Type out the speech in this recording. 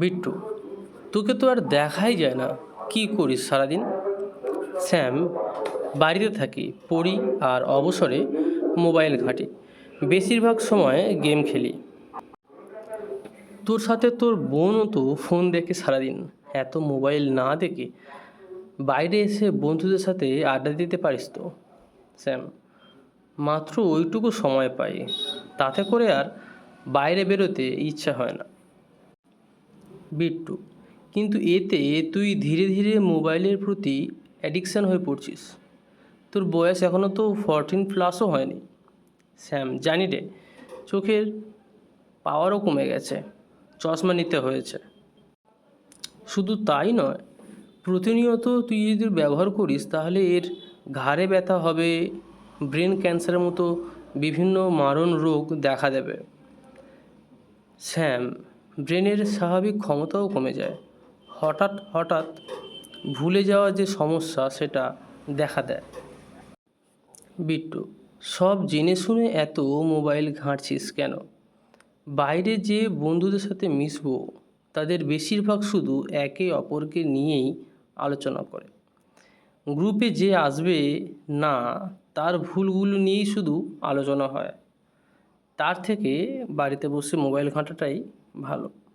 বিট্টু, তোকে তো আর দেখাই যায় না। কি করিস সারাদিন? স্যাম, বাড়িতে থাকি, পড়ি আর অবসরে মোবাইল ঘাঁটি। বেশিরভাগ সময় গেম খেলি। তোর সাথে তোর বোনও তো ফোন দেখে সারাদিন। এত মোবাইল না দেখে বাইরে এসে বন্ধুদের সাথে আড্ডা দিতে পারিস তো? স্যাম, মাত্র ওইটুকু সময় পাই। তাতে করে আর বাইরে বেরোতে ইচ্ছা হয় না। বিট্টু। কিন্তু এতে তুই ধীরে ধীরে মোবাইলের প্রতি অ্যাডিকশান হয়ে পড়ছিস। তোর বয়স এখনও তো ফরটিন প্লাসও হয়নি। স্যাম, জানি রে, চোখের পাওয়ারও কমে গেছে। চশমা নিতে হয়েছে। শুধু তাই নয়, প্রতিনিয়ত তুই যদি ব্যবহার করিস, তাহলে এর ঘাড়ে ব্যথা হবে ব্রেন ক্যান্সারের মতো বিভিন্ন মারণ রোগ দেখা দেবে। স্যাম ব্রেনের স্বাভাবিক ক্ষমতাও কমে যায়। হঠাৎ হঠাৎ ভুলে যাওয়ার যে সমস্যা, সেটা দেখা দেয়। বিট্টু, সব জেনে শুনে এত মোবাইল ঘাঁটছিস কেন? বাইরে যে বন্ধুদের সাথে মিশবো, তাদের বেশিরভাগ শুধু একে অপরকে নিয়েই আলোচনা করে। গ্রুপে যে আসবে, না, তার ভুলগুলো নিয়েই শুধু আলোচনা হয়। তার থেকে বাড়িতে বসে মোবাইল ঘাঁটাটাই ভালো।